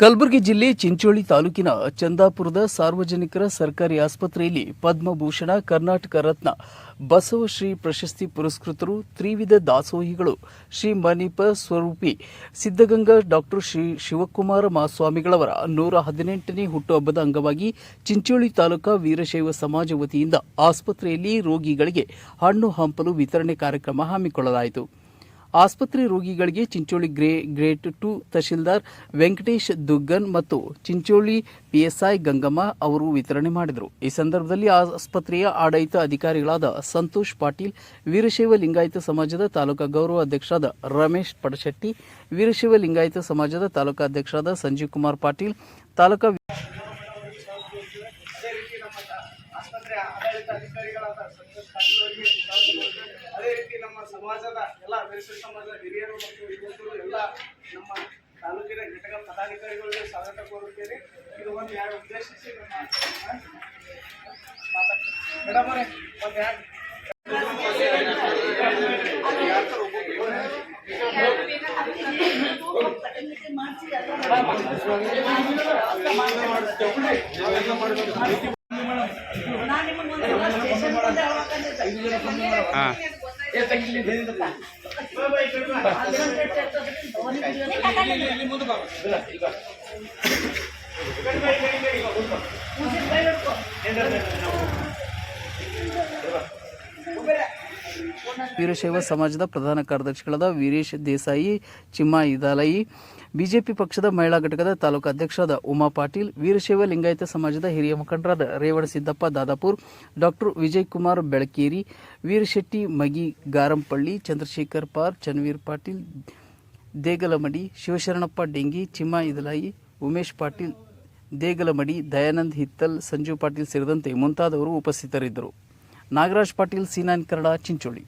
ಕಲಬುರಗಿ ಜಿಲ್ಲೆ ಚಿಂಚೋಳಿ ತಾಲೂಕಿನ ಚಂದಾಪುರದ ಸಾರ್ವಜನಿಕರ ಸರ್ಕಾರಿ ಆಸ್ಪತ್ರೆಯಲ್ಲಿ ಪದ್ಮಭೂಷಣ, ಕರ್ನಾಟಕ ರತ್ನ ಬಸವಶ್ರೀ ಪ್ರಶಸ್ತಿ ಪುರಸ್ಕೃತರು, ತ್ರಿವಿಧ ದಾಸೋಹಿಗಳು, ಶ್ರೀ ಮಣಿಪ ಸ್ವರೂಪಿ ಸಿದ್ದಗಂಗಾ ಡಾಕ್ಟರ್ ಶ್ರೀ ಶಿವಕುಮಾರ ಮಹಾಸ್ವಾಮಿಗಳವರ ನೂರ ಹದಿನೆಂಟನೇ ಹುಟ್ಟುಹಬ್ಬದ ಅಂಗವಾಗಿ ಚಿಂಚೋಳಿ ತಾಲೂಕಾ ವೀರಶೈವ ಸಮಾಜ ವತಿಯಿಂದ ಆಸ್ಪತ್ರೆಯಲ್ಲಿ ರೋಗಿಗಳಿಗೆ ಹಣ್ಣು ಹಂಪಲು ವಿತರಣೆ ಕಾರ್ಯಕ್ರಮ ಹಮ್ಮಿಕೊಳ್ಳಲಾಯಿತು. ಆಸ್ಪತ್ರೆ ರೋಗಿಗಳಿಗೆ Chincholi grade, grade two tahsildar Venkatesh Duggan ಮತ್ತು ಚಿಂಚೋಳಿ ಪಿಎಸ್ಐ ಗಂಗಮ್ಮ ಅವರು ವಿತರಣೆ ಮಾಡಿದರು. ಈ ಸಂದರ್ಭದಲ್ಲಿ ಆಸ್ಪತ್ರೆಯ ಆಡಳಿತ ಅಧಿಕಾರಿಗಳಾದ ಸಂತೋಷ್ ಪಾಟೀಲ್, ವೀರಶೈವ ಲಿಂಗಾಯತ ಸಮಾಜದ ತಾಲೂಕಾ ಗೌರವ ಅಧ್ಯಕ್ಷರಾದ ರಮೇಶ್ ಪಡಶೆಟ್ಟಿ, ವೀರಶೈವ ಲಿಂಗಾಯತ ಸಮಾಜದ ತಾಲೂಕಾ ಅಧ್ಯಕ್ಷರಾದ ಸಂಜೀವ್ ಕುಮಾರ್ ಪಾಟೀಲ್, ತಾಲೂಕಾ ಅದೇ ರೀತಿ ನಮ್ಮ ಸಮಾಜದ ವೀರಶೈವ ಸಮಾಜದ ಹಿರಿಯರು ಮತ್ತು ಯುವಕರು ಎಲ್ಲ ನಮ್ಮ ತಾಲೂಕಿನ ಘಟಕ ಪದಾಧಿಕಾರಿಗಳಿಗೆ ಸ್ವಾಗತ ಕೋರುತ್ತೇನೆ. ಇದು ಒಂದು ಎರಡು ಉದ್ದೇಶಿಸಿ ನಮ್ಮ ಮೇಡಮ್ ಅವರೇ ಒಂದು ಎರಡು ముందు ವೀರಶೈವ ಸಮಾಜದ ಪ್ರಧಾನ ಕಾರ್ಯದರ್ಶಿಗಳಾದ ವೀರೇಶ್ ದೇಸಾಯಿ, ಚಿಮ್ಮ ಇದಾಲಯಿ ಬಿಜೆಪಿ ಪಕ್ಷದ ಮಹಿಳಾ ಘಟಕದ ತಾಲೂಕು ಅಧ್ಯಕ್ಷರಾದ ಉಮಾ ಪಾಟೀಲ್, ವೀರಶೈವ ಲಿಂಗಾಯತ ಸಮಾಜದ ಹಿರಿಯ ಮುಖಂಡರಾದ ರೇವಣ ಸಿದ್ದಪ್ಪ ದಾದಾಪುರ್, ಡಾಕ್ಟರ್ ವಿಜಯ್ ಕುಮಾರ್ ಬೆಳಕೇರಿ ವೀರಶೆಟ್ಟಿ ಮಗಿ ಗಾರಂಪಳ್ಳಿ, ಚಂದ್ರಶೇಖರ್ ಪಾರ್, ಚನ್ವೀರ್ ಪಾಟೀಲ್, ದೇಗಲಮಡಿ, ಶಿವಶರಣಪ್ಪ ಡೆಂಗಿ, ಚಿಮ್ಮ ಇದಲಾಯಿ ಉಮೇಶ್ ಪಾಟೀಲ್, ದೇಗಲಮಡಿ, ದಯಾನಂದ್ ಹಿತ್ತಲ್ ಸಂಜೀವ್ ಪಾಟೀಲ್ ಸೇರಿದಂತೆ ಮುಂತಾದವರು ಉಪಸ್ಥಿತರಿದ್ದರು. ನಾಗರಾಜ್ ಪಾಟೀಲ್ ಸೀನಾನ್ ಕರಡ ಚಿಂಚೋಳಿ.